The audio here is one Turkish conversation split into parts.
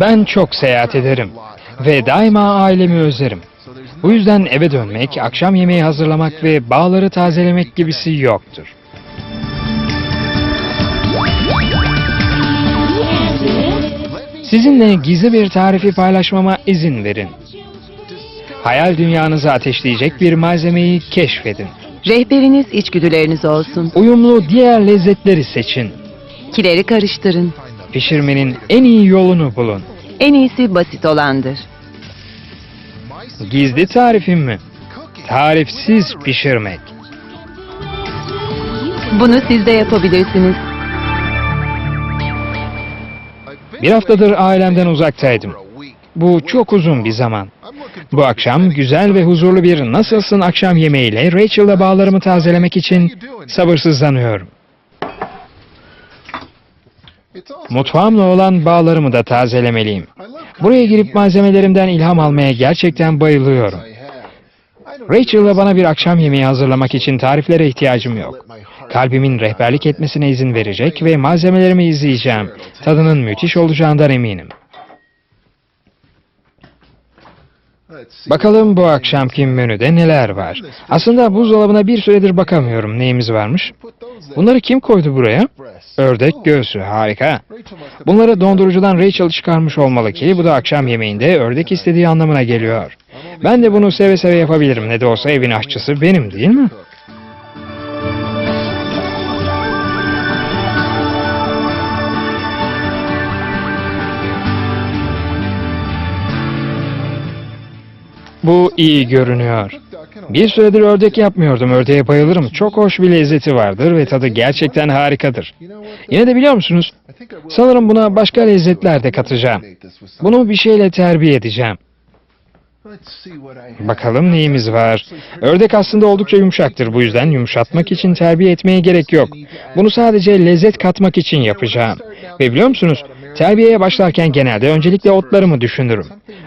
Ben çok seyahat ederim ve daima ailemi özlerim. Bu yüzden eve dönmek, akşam yemeği hazırlamak ve bağları tazelemek gibisi yoktur. Sizinle gizli bir tarifi paylaşmama izin verin. Hayal dünyanızı ateşleyecek bir malzemeyi keşfedin. Rehberiniz içgüdüleriniz olsun. Uyumlu diğer lezzetleri seçin. Kileri karıştırın. Pişirmenin en iyi yolunu bulun. En iyisi basit olandır. Gizli tarifim mi? Tarifsiz pişirmek. Bunu siz de yapabilirsiniz. Bir haftadır ailemden uzaktaydım. Bu çok uzun bir zaman. Bu akşam güzel ve huzurlu bir nasılsın akşam yemeğiyle Rachel'la bağlarımı tazelemek için sabırsızlanıyorum. Mutfağımla olan bağlarımı da tazelemeliyim. Buraya girip malzemelerimden ilham almaya gerçekten bayılıyorum. Rachel'la bana bir akşam yemeği hazırlamak için tariflere ihtiyacım yok. Kalbimin rehberlik etmesine izin verecek ve malzemelerimi izleyeceğim. Tadının müthiş olacağından eminim. Bakalım bu akşamki menüde neler var. Aslında buzdolabına bir süredir bakamıyorum neyimiz varmış. Bunları kim koydu buraya? Ördek göğsü harika. Bunları dondurucudan Rachel çıkarmış olmalı ki bu da akşam yemeğinde ördek istediği anlamına geliyor. Ben de bunu seve seve yapabilirim. Ne de olsa evin aşçısı benim değil mi? Bu iyi görünüyor. Bir süredir ördek yapmıyordum. Ördeğe bayılırım. Çok hoş bir lezzeti vardır ve tadı gerçekten harikadır. Yine de biliyor musunuz? Sanırım buna başka lezzetler de katacağım. Bunu bir şeyle terbiye edeceğim. Bakalım neyimiz var. Ördek aslında oldukça yumuşaktır. Bu yüzden yumuşatmak için terbiye etmeye gerek yok. Bunu sadece lezzet katmak için yapacağım. Ve biliyor musunuz? Terbiyeye başlarken genelde öncelikle otlarımı düşünürüm.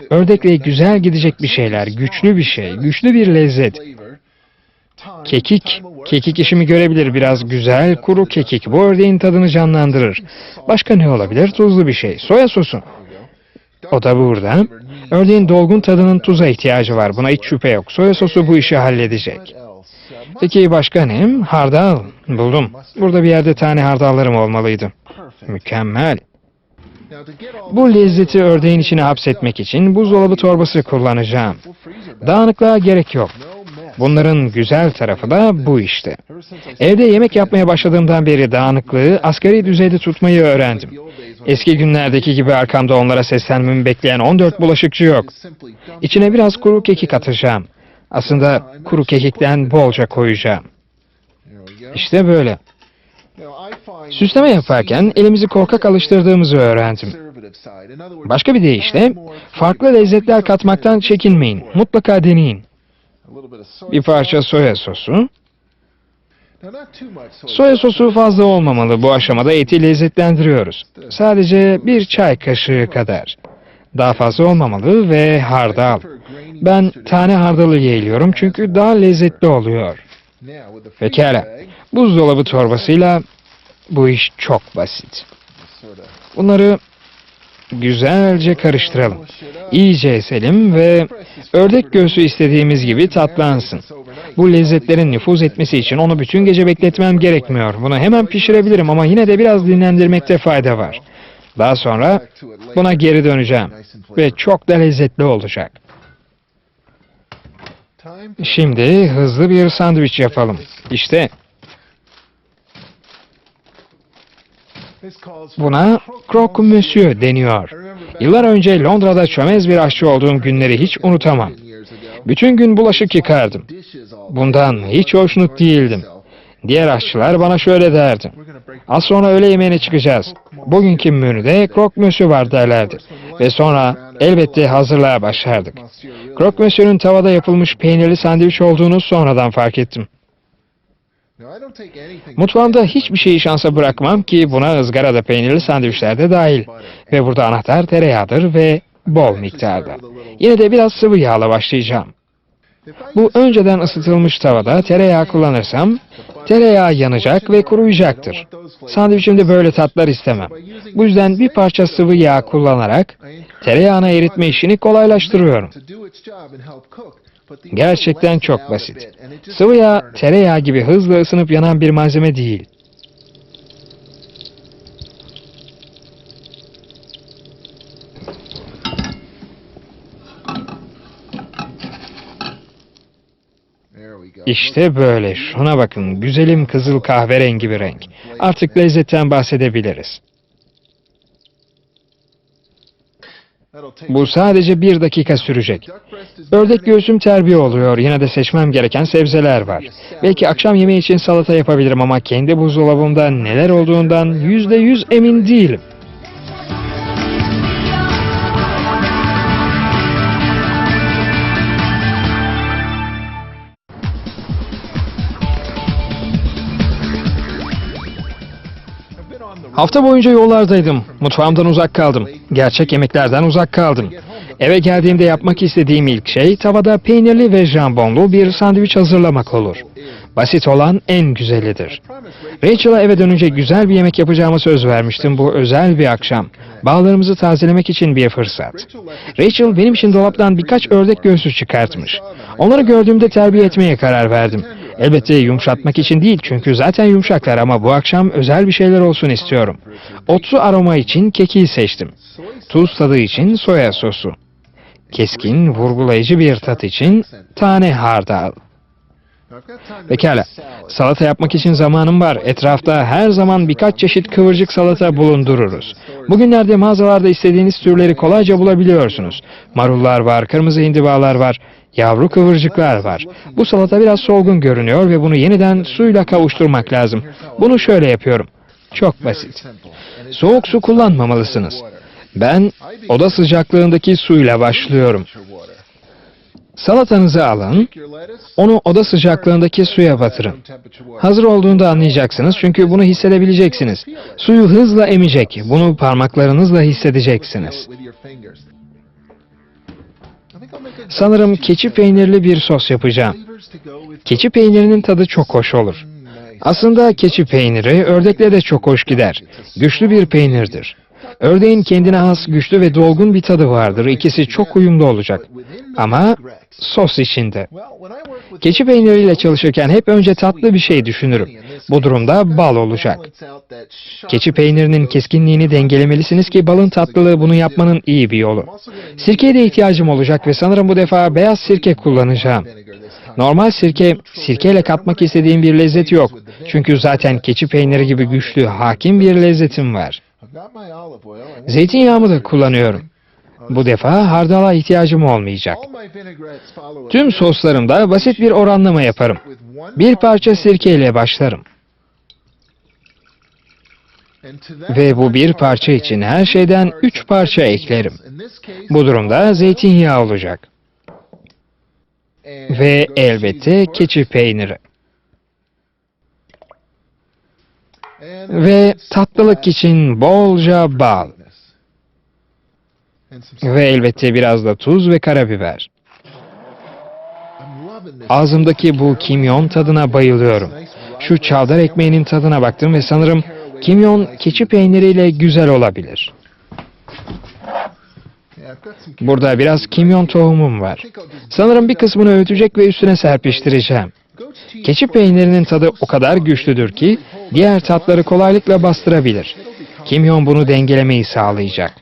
Ördekle güzel gidecek bir şeyler, güçlü bir şey, güçlü bir lezzet. Kekik. Kekik işimi görebilir biraz güzel, kuru kekik. Bu ördeğin tadını canlandırır. Başka ne olabilir? Tuzlu bir şey. Soya sosu. O da burada. Ördeğin dolgun tadının tuza ihtiyacı var. Buna hiç şüphe yok. Soya sosu bu işi halledecek. Peki başka ne? Hardal. Buldum. Burada bir yerde tane hardallarım olmalıydı. Mükemmel. Bu lezzeti ördeğin içine hapsetmek için buzdolabı torbası kullanacağım. Dağınıklığa gerek yok. Bunların güzel tarafı da bu işte. Evde yemek yapmaya başladığımdan beri dağınıklığı asgari düzeyde tutmayı öğrendim. Eski günlerdeki gibi arkamda onlara seslenmemi bekleyen 14 bulaşıkçı yok. İçine biraz kuru kekik atacağım. Aslında kuru kekikten bolca koyacağım. İşte böyle. Süsleme yaparken elimizi korkak alıştırdığımızı öğrendim. Başka bir deyişle farklı lezzetler katmaktan çekinmeyin. Mutlaka deneyin. Bir parça soya sosu. Soya sosu fazla olmamalı. Bu aşamada eti lezzetlendiriyoruz. Sadece bir çay kaşığı kadar. Daha fazla olmamalı ve hardal. Ben tane hardalı yeğliyorum çünkü daha lezzetli oluyor. Pekala. Buzdolabı torbasıyla bu iş çok basit. Bunları güzelce karıştıralım. İyice ezelim ve ördek göğsü istediğimiz gibi tatlansın. Bu lezzetlerin nüfuz etmesi için onu bütün gece bekletmem gerekmiyor. Bunu hemen pişirebilirim ama yine de biraz dinlendirmekte fayda var. Daha sonra buna geri döneceğim ve çok da lezzetli olacak. Şimdi hızlı bir sandviç yapalım. İşte buna croque monsieur deniyor. Yıllar önce Londra'da çömez bir aşçı olduğum günleri hiç unutamam. Bütün gün bulaşık yıkardım. Bundan hiç hoşnut değildim. Diğer aşçılar bana şöyle derdi. Az sonra öğle yemeğine çıkacağız. Bugünkü menüde croque monsieur var derlerdi. Ve sonra elbette hazırlığa başlardık. Croque monsieur'ün tavada yapılmış peynirli sandviç olduğunu sonradan fark ettim. Mutfağımda hiçbir şeyi şansa bırakmam ki buna ızgarada peynirli sandviçler de dahil. Ve burada anahtar tereyağıdır ve bol miktarda. Yine de biraz sıvı yağla başlayacağım. Bu önceden ısıtılmış tavada tereyağı kullanırsam Tereyağı yanacak ve kuruyacaktır. Sandviçimde böyle tatlar istemem. Bu yüzden bir parça sıvı yağ kullanarak tereyağını eritme işini kolaylaştırıyorum. Gerçekten çok basit. Sıvı yağ, tereyağı gibi hızlı ısınıp yanan bir malzeme değil. İşte böyle. Şuna bakın. Güzelim kızıl kahverengi bir renk. Artık lezzetten bahsedebiliriz. Bu sadece bir dakika sürecek. Ördek göğsüm terbiye oluyor. Yine de seçmem gereken sebzeler var. Belki akşam yemeği için salata yapabilirim ama kendi buzdolabımda neler olduğundan yüzde yüz emin değilim. Hafta boyunca yollardaydım. Mutfağımdan uzak kaldım. Gerçek yemeklerden uzak kaldım. Eve geldiğimde yapmak istediğim ilk şey tavada peynirli ve jambonlu bir sandviç hazırlamak olur. Basit olan en güzelidir. Rachel'a eve dönünce güzel bir yemek yapacağıma söz vermiştim bu özel bir akşam. Bağlarımızı tazelemek için bir fırsat. Rachel benim için dolaptan birkaç ördek göğsü çıkartmış. Onları gördüğümde terbiye etmeye karar verdim. Elbette yumuşatmak için değil çünkü zaten yumuşaklar ama bu akşam özel bir şeyler olsun istiyorum. Otlu aroma için kekiği seçtim. Tuz tadı için soya sosu. Keskin, vurgulayıcı bir tat için tane hardal. Pekala. Salata yapmak için zamanım var. Etrafta her zaman birkaç çeşit kıvırcık salata bulundururuz. Bugünlerde mağazalarda istediğiniz türleri kolayca bulabiliyorsunuz. Marullar var, kırmızı hindibalar var, yavru kıvırcıklar var. Bu salata biraz solgun görünüyor ve bunu yeniden suyla kavuşturmak lazım. Bunu şöyle yapıyorum. Çok basit. Soğuk su kullanmamalısınız. Ben oda sıcaklığındaki suyla başlıyorum. Salatanızı alın, onu oda sıcaklığındaki suya batırın. Hazır olduğunda anlayacaksınız çünkü bunu hissedebileceksiniz. Suyu hızla emecek, bunu parmaklarınızla hissedeceksiniz. Sanırım keçi peynirli bir sos yapacağım. Keçi peynirinin tadı çok hoş olur. Aslında keçi peyniri ördekle de çok hoş gider. Güçlü bir peynirdir. Ördeğin kendine has güçlü ve dolgun bir tadı vardır. İkisi çok uyumlu olacak. Ama sos içinde. Keçi peyniriyle çalışırken hep önce tatlı bir şey düşünürüm. Bu durumda bal olacak. Keçi peynirinin keskinliğini dengelemelisiniz ki balın tatlılığı bunu yapmanın iyi bir yolu. Sirkeye de ihtiyacım olacak ve sanırım bu defa beyaz sirke kullanacağım. Normal sirke, sirkeyle katmak istediğim bir lezzet yok. Çünkü zaten keçi peyniri gibi güçlü, hakim bir lezzetim var. Zeytinyağımı da kullanıyorum. Bu defa hardala ihtiyacım olmayacak. Tüm soslarımda basit bir oranlama yaparım. Bir parça sirke ile başlarım. Ve bu bir parça için her şeyden üç parça eklerim. Bu durumda zeytinyağı olacak. Ve elbette keçi peyniri. Ve tatlılık için bolca bal. Ve elbette biraz da tuz ve karabiber. Ağzımdaki bu kimyon tadına bayılıyorum. Şu çavdar ekmeğinin tadına baktım ve sanırım kimyon keçi peyniriyle güzel olabilir. Burada biraz kimyon tohumum var. Sanırım bir kısmını öğütecek ve üstüne serpiştireceğim. Keçi peynirinin tadı o kadar güçlüdür ki diğer tatları kolaylıkla bastırabilir. Kimyon bunu dengelemeyi sağlayacak.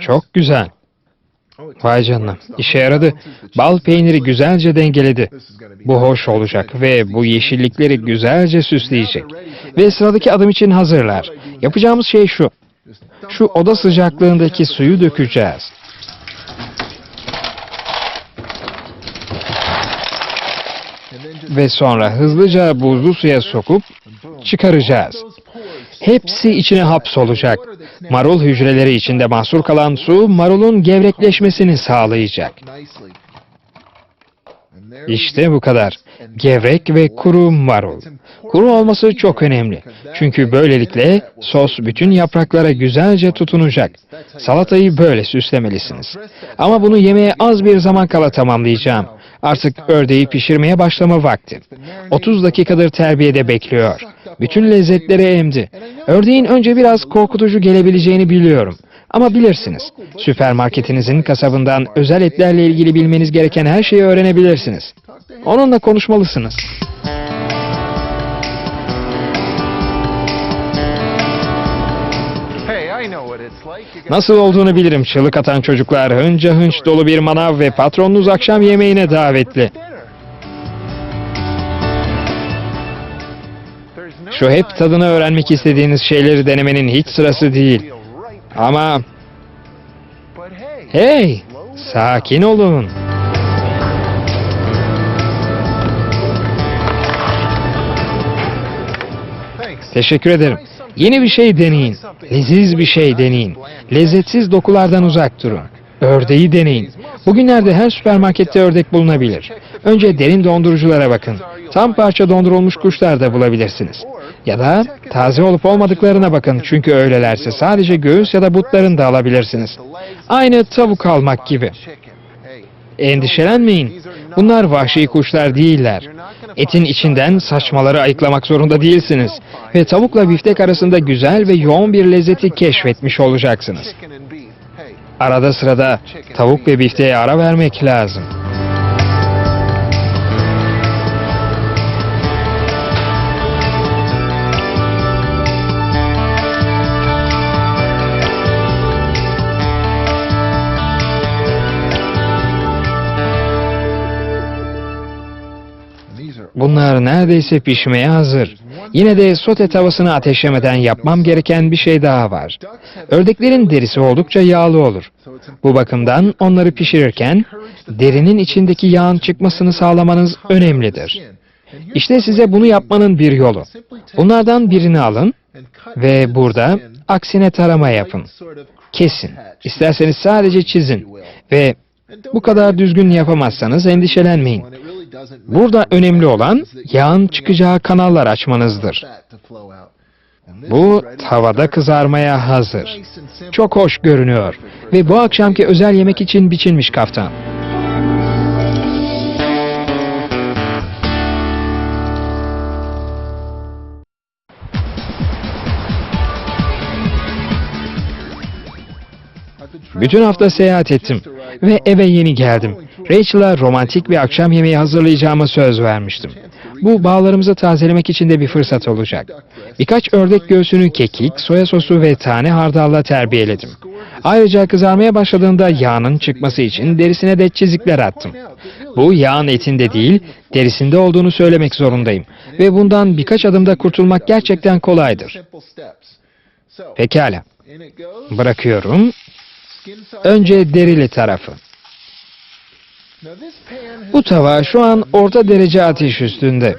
Çok güzel. Vay canına. İşe yaradı. Bal peyniri güzelce dengeledi. Bu hoş olacak ve bu yeşillikleri güzelce süsleyecek. Ve sıradaki adım için hazırlar. Yapacağımız şey şu. Şu oda sıcaklığındaki suyu dökeceğiz. Ve sonra hızlıca buzlu suya sokup çıkaracağız. Hepsi içine hapsolacak. Marul hücreleri içinde mahsur kalan su marulun gevrekleşmesini sağlayacak. İşte bu kadar. Gevrek ve kuru marul. Kuru olması çok önemli. Çünkü böylelikle sos bütün yapraklara güzelce tutunacak. Salatayı böyle süslemelisiniz. Ama bunu yemeğe az bir zaman kala tamamlayacağım. Artık ördeği pişirmeye başlama vakti. 30 dakikadır terbiyede bekliyor. Bütün lezzetleri emdi. Ördeğin önce biraz korkutucu gelebileceğini biliyorum. Ama bilirsiniz, süpermarketinizin kasabından özel etlerle ilgili bilmeniz gereken her şeyi öğrenebilirsiniz. Onunla konuşmalısınız. Nasıl olduğunu bilirim çığlık atan çocuklar hınca hınç dolu bir manav ve patronunuz akşam yemeğine davetli. Şu hep tadını öğrenmek istediğiniz şeyleri denemenin hiç sırası değil. Ama hey, sakin olun. Teşekkür ederim. Yeni bir şey deneyin. Leziz bir şey deneyin. Lezzetsiz dokulardan uzak durun. Ördeği deneyin. Bugünlerde her süpermarkette ördek bulunabilir. Önce derin donduruculara bakın. Tam parça dondurulmuş kuşlar da bulabilirsiniz. Ya da taze olup olmadıklarına bakın çünkü öylelerse sadece göğüs ya da butlarını da alabilirsiniz. Aynı tavuk almak gibi. Endişelenmeyin. Bunlar vahşi kuşlar değiller. Etin içinden saçmaları ayıklamak zorunda değilsiniz. Ve tavukla biftek arasında güzel ve yoğun bir lezzeti keşfetmiş olacaksınız. Arada sırada tavuk ve bifteğe ara vermek lazım. Bunlar neredeyse pişmeye hazır. Yine de sote tavasını ateşlemeden yapmam gereken bir şey daha var. Ördeklerin derisi oldukça yağlı olur. Bu bakımdan onları pişirirken derinin içindeki yağın çıkmasını sağlamanız önemlidir. İşte size bunu yapmanın bir yolu. Bunlardan birini alın ve burada aksine tarama yapın. Kesin. İsterseniz sadece çizin ve bu kadar düzgün yapamazsanız endişelenmeyin. Burada önemli olan yağın çıkacağı kanallar açmanızdır. Bu tavada kızarmaya hazır. Çok hoş görünüyor ve bu akşamki özel yemek için biçilmiş kaftan. Bütün hafta seyahat ettim ve eve yeni geldim. Rachel'a romantik bir akşam yemeği hazırlayacağıma söz vermiştim. Bu bağlarımızı tazelemek için de bir fırsat olacak. Birkaç ördek göğsünü kekik, soya sosu ve tane hardalla terbiyeledim. Ayrıca kızarmaya başladığında yağının çıkması için derisine de çizikler attım. Bu yağın etinde değil, derisinde olduğunu söylemek zorundayım. Ve bundan birkaç adımda kurtulmak gerçekten kolaydır. Pekala. Bırakıyorum. Önce derili tarafı. Bu tava şu an orta derece ateş üstünde.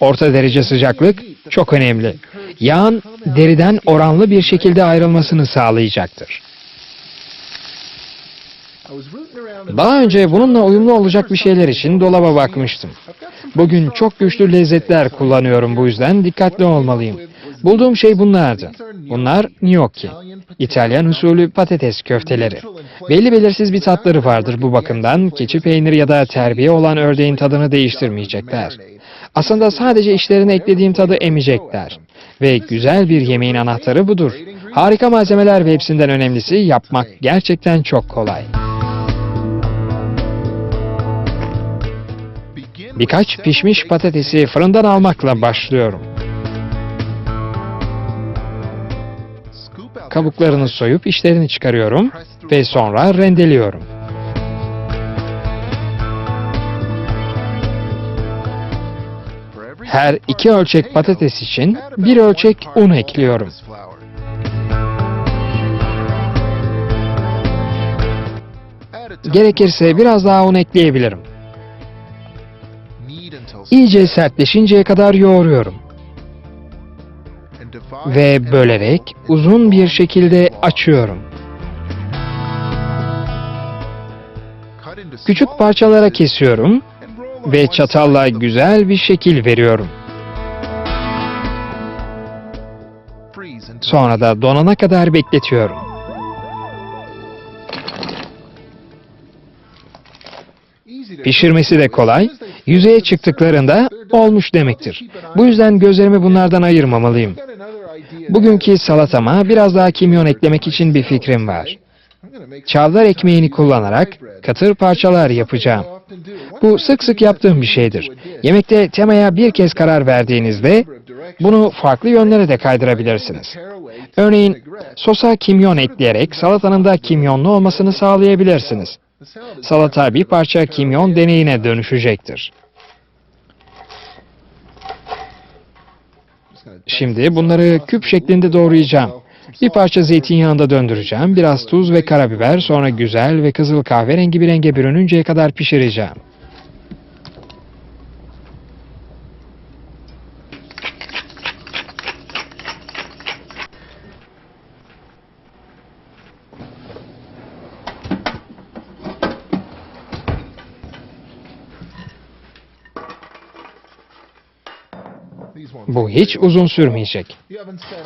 Orta derece sıcaklık çok önemli. Yağın deriden oranlı bir şekilde ayrılmasını sağlayacaktır. Daha önce bununla uyumlu olacak bir şeyler için dolaba bakmıştım. Bugün çok güçlü lezzetler kullanıyorum bu yüzden dikkatli olmalıyım. Bulduğum şey bunlardı. Bunlar gnocchi. İtalyan usulü patates köfteleri. Belli belirsiz bir tatları vardır bu bakımdan keçi peyniri ya da terbiye olan ördeğin tadını değiştirmeyecekler. Aslında sadece işlerine eklediğim tadı emecekler. Ve güzel bir yemeğin anahtarı budur. Harika malzemeler ve hepsinden önemlisi yapmak gerçekten çok kolay. Birkaç pişmiş patatesi fırından almakla başlıyorum. Kabuklarını soyup içlerini çıkarıyorum ve sonra rendeliyorum. Her iki ölçek patates için bir ölçek un ekliyorum. Gerekirse biraz daha un ekleyebilirim. İyice sertleşinceye kadar yoğuruyorum ve bölerek uzun bir şekilde açıyorum. Küçük parçalara kesiyorum ve çatalla güzel bir şekil veriyorum. Sonra da donana kadar bekletiyorum. Pişirmesi de kolay. Yüzeye çıktıklarında olmuş demektir. Bu yüzden gözlerimi bunlardan ayırmamalıyım. Bugünkü salatama biraz daha kimyon eklemek için bir fikrim var. Çavdar ekmeğini kullanarak katır parçalar yapacağım. Bu sık sık yaptığım bir şeydir. Yemekte temaya bir kez karar verdiğinizde bunu farklı yönlere de kaydırabilirsiniz. Örneğin sosa kimyon ekleyerek salatanın da kimyonlu olmasını sağlayabilirsiniz. Salata bir parça kimyon deneyine dönüşecektir. Şimdi bunları küp şeklinde doğrayacağım. Bir parça zeytinyağında döndüreceğim, biraz tuz ve karabiber, sonra güzel ve kızıl kahverengi bir renge bürününceye kadar pişireceğim. Bu hiç uzun sürmeyecek.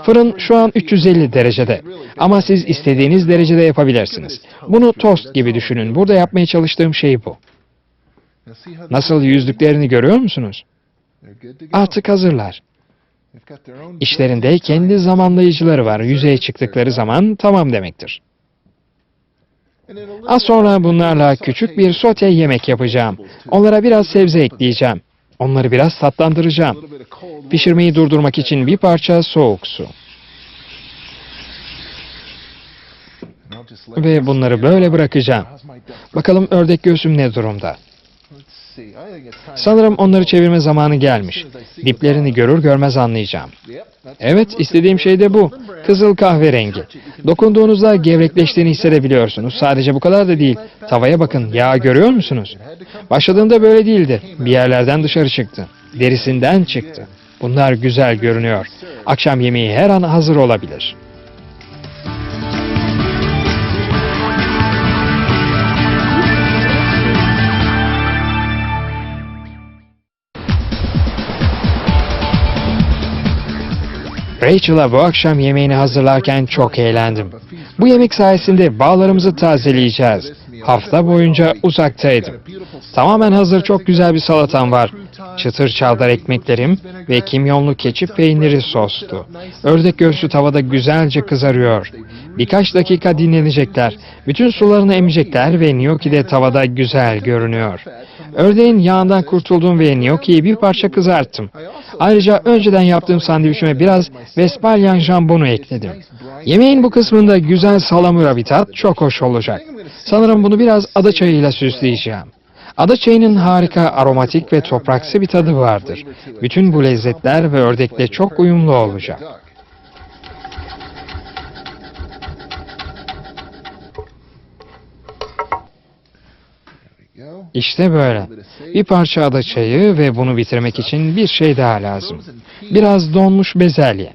Fırın şu an 350 derecede. Ama siz istediğiniz derecede yapabilirsiniz. Bunu tost gibi düşünün. Burada yapmaya çalıştığım şey bu. Nasıl yüzdüklerini görüyor musunuz? Artık hazırlar. İşlerinde kendi zamanlayıcıları var. Yüzeye çıktıkları zaman tamam demektir. Az sonra bunlarla küçük bir sote yemek yapacağım. Onlara biraz sebze ekleyeceğim. Onları biraz tatlandıracağım. Pişirmeyi durdurmak için bir parça soğuk su. Ve bunları böyle bırakacağım. Bakalım ördek göğsüm ne durumda? Sanırım onları çevirme zamanı gelmiş. Diplerini görür görmez anlayacağım. Evet, istediğim şey de bu. Kızıl kahverengi. Dokunduğunuzda gevrekleştiğini hissedebiliyorsunuz. Sadece bu kadar da değil. Tavaya bakın, yağ görüyor musunuz? Başladığında böyle değildi. Bir yerlerden dışarı çıktı. Derisinden çıktı. Bunlar güzel görünüyor. Akşam yemeği her an hazır olabilir. Rachel'a bu akşam yemeğini hazırlarken çok eğlendim. Bu yemek sayesinde bağlarımızı tazeleyeceğiz. Hafta boyunca uzaktaydım. Tamamen hazır çok güzel bir salatam var. Çıtır çavdar ekmeklerim ve kimyonlu keçi peyniri soslu. Ördek göğsü tavada güzelce kızarıyor. Birkaç dakika dinlenecekler. Bütün sularını emecekler ve gnocchi de tavada güzel görünüyor. Ördeğin yağından kurtuldum ve gnocchi'yi bir parça kızarttım. Ayrıca önceden yaptığım sandviçime biraz Vespalyan jambonu ekledim. Yemeğin bu kısmında güzel salamura bir tat çok hoş olacak. Sanırım bunu biraz ada çayıyla süsleyeceğim. Ada çayının harika aromatik ve topraksı bir tadı vardır. Bütün bu lezzetler ve ördekle çok uyumlu olacak. İşte böyle. Bir parça ada çayı ve bunu bitirmek için bir şey daha lazım. Biraz donmuş bezelye.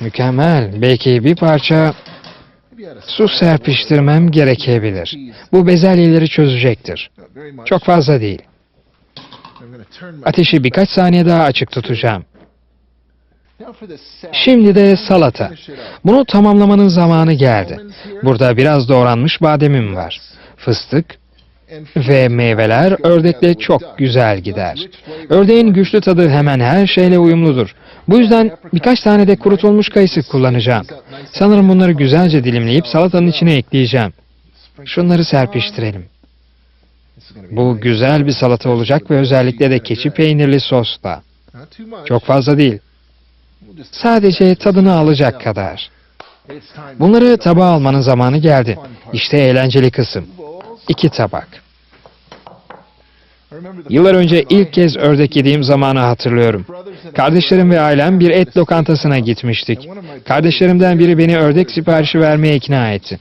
Mükemmel. Belki bir parça su serpiştirmem gerekebilir. Bu bezelyeleri çözecektir. Çok fazla değil. Ateşi birkaç saniye daha açık tutacağım. Şimdi de salata. Bunu tamamlamanın zamanı geldi. Burada biraz doğranmış bademim var. Fıstık ve meyveler ördekle çok güzel gider. Ördeğin güçlü tadı hemen her şeyle uyumludur. Bu yüzden birkaç tane de kurutulmuş kayısı kullanacağım. Sanırım bunları güzelce dilimleyip salatanın içine ekleyeceğim. Şunları serpiştirelim. Bu güzel bir salata olacak ve özellikle de keçi peynirli sosla. Çok fazla değil. Sadece tadını alacak kadar. Bunları tabağa almanın zamanı geldi. İşte eğlenceli kısım. İki tabak. Yıllar önce ilk kez ördek yediğim zamanı hatırlıyorum. Kardeşlerim ve ailem bir et lokantasına gitmiştik. Kardeşlerimden biri beni ördek siparişi vermeye ikna etti.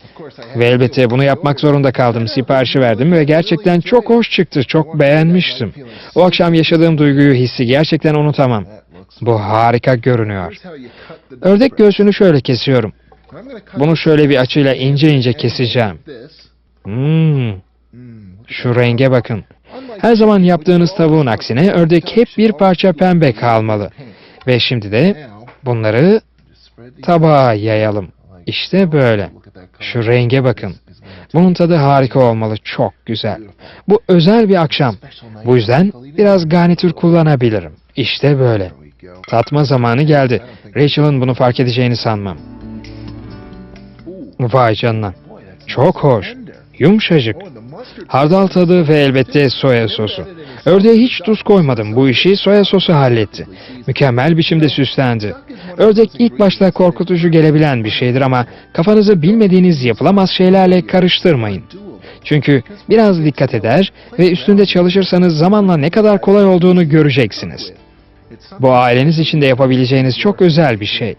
Ve elbette bunu yapmak zorunda kaldım. Siparişi verdim ve gerçekten çok hoş çıktı. Çok beğenmiştim. O akşam yaşadığım duyguyu, hissi gerçekten unutamam. Bu harika görünüyor. Ördek göğsünü şöyle kesiyorum. Bunu şöyle bir açıyla ince ince keseceğim. Hmm, Şu renge bakın. Her zaman yaptığınız tavuğun aksine ördek hep bir parça pembe kalmalı. Ve şimdi de bunları tabağa yayalım. İşte böyle. Şu renge bakın. Bunun tadı harika olmalı. Çok güzel. Bu özel bir akşam. Bu yüzden biraz garnitür kullanabilirim. İşte böyle. Tatma zamanı geldi. Rachel'ın bunu fark edeceğini sanmam. Vay canına. Çok hoş. Yumuşacık. Hardal tadı ve elbette soya sosu. Ördeğe hiç tuz koymadım. Bu işi soya sosu halletti. Mükemmel biçimde süslendi. Ördek ilk başta korkutucu gelebilen bir şeydir ama kafanızı bilmediğiniz yapılamaz şeylerle karıştırmayın. Çünkü biraz dikkat eder ve üstünde çalışırsanız zamanla ne kadar kolay olduğunu göreceksiniz. Bu aileniz için de yapabileceğiniz çok özel bir şey.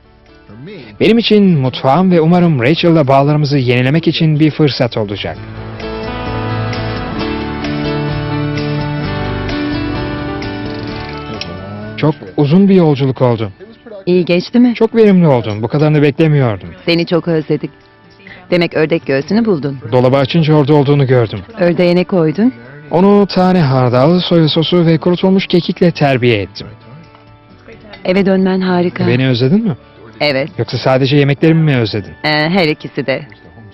Benim için mutfağım ve umarım Rachel'la bağlarımızı yenilemek için bir fırsat olacak. Çok uzun bir yolculuk oldu. İyi geçti mi? Çok verimli oldun. Bu kadarını beklemiyordum. Seni çok özledik. Demek ördek göğsünü buldun. Dolabı açınca orada olduğunu gördüm. Ördeğe ne koydun? Onu tane hardal, soya sosu ve kurutulmuş kekikle terbiye ettim. Eve dönmen harika. Beni özledin mi? Evet. Yoksa sadece yemeklerimi mi özledin? Ee, her ikisi de.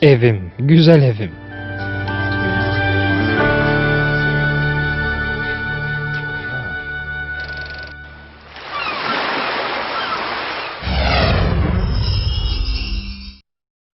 Evim, güzel evim.